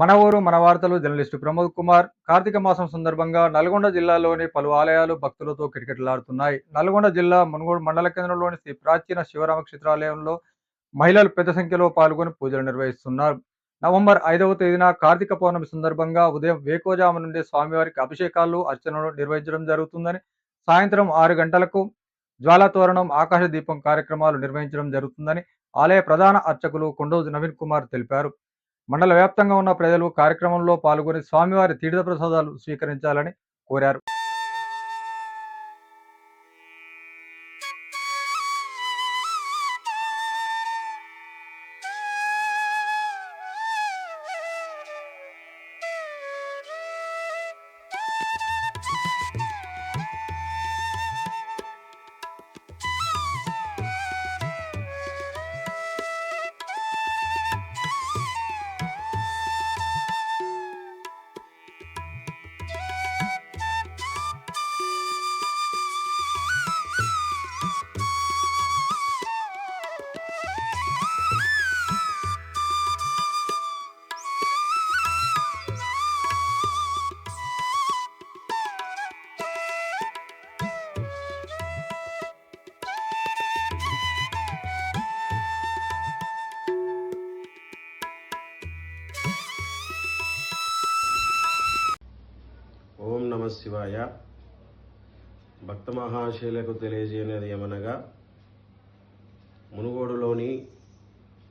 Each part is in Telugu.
మన ఊరు మన వార్తలు జర్నలిస్టు ప్రమోద్ కుమార్ కార్తీక మాసం సందర్భంగా నల్గొండ జిల్లాలోని పలు ఆలయాలు భక్తులతో కిటకిటలాడుతున్నాయి నల్గొండ జిల్లా మునుగోడు మండల కేంద్రంలోని శ్రీ ప్రాచీన శివరామ క్షేత్రాలయంలో మహిళలు పెద్ద సంఖ్యలో పాల్గొని పూజలు నిర్వహిస్తున్నారు. నవంబర్ ఐదవ తేదీన కార్తీక పౌర్ణమి సందర్భంగా ఉదయం వేకోజాము నుండి స్వామివారికి అభిషేకాలు అర్చనలు నిర్వహించడం జరుగుతుందని సాయంత్రం ఆరు గంటలకు జ్వాలాతోరణం ఆకాశ దీపం కార్యక్రమాలు నిర్వహించడం జరుగుతుందని ఆలయ ప్రధాన అర్చకులు కొండోజు నవీన్ కుమార్ తెలిపారు. మండల వ్యాప్తంగా ఉన్న ప్రజలు కార్యక్రమంలో పాల్గొని స్వామివారి తీర్థ ప్రసాదాలు స్వీకరించాలని కోరారు. శివాయ భక్త మహాశైలకు తెలియజేయనిది ఏమనగా మునుగోడులోని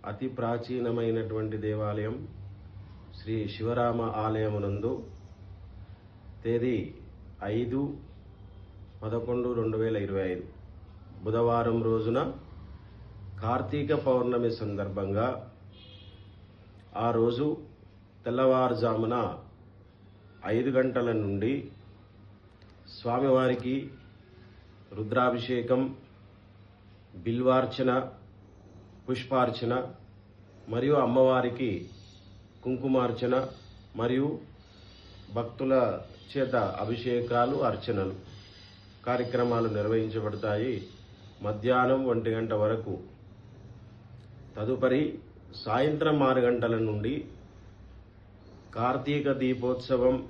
అతి ప్రాచీనమైనటువంటి దేవాలయం శ్రీ శివరామ ఆలయమునందు తేదీ ఐదు పదకొండు రెండు వేల ఇరవై ఐదు. బుధవారం రోజున కార్తీక పౌర్ణమి సందర్భంగా ఆ రోజు తెల్లవారుజామున ఐదు గంటల నుండి స్వామివారికి రుద్రాభిషేకం బిల్వార్చన పుష్పార్చన మరియు అమ్మవారికి కుంకుమార్చన మరియు భక్తుల చేత అభిషేకాలు అర్చనలు కార్యక్రమాలు నిర్వహించబడతాయి. మధ్యాహ్నం ఒంటి గంట వరకు. తదుపరి సాయంత్రం ఆరు గంటల నుండి కార్తీక దీపోత్సవం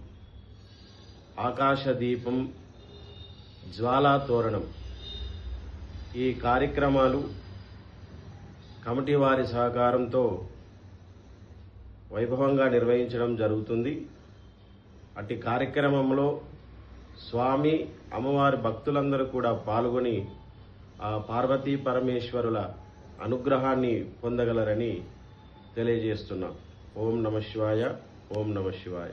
ఆకాశ దీపం జ్వాలా తోరణం ఈ కార్యక్రమాలు కమిటీ వారి సహకారంతో వైభవంగా నిర్వహించడం జరుగుతుంది. అట్టి కార్యక్రమంలో స్వామి అమ్మవారి భక్తులందరూ కూడా పాల్గొని ఆ పార్వతీ పరమేశ్వరుల అనుగ్రహాన్ని పొందగలరని తెలియజేస్తున్నాం. ఓం నమ శివాయ ఓం నమ శివాయ.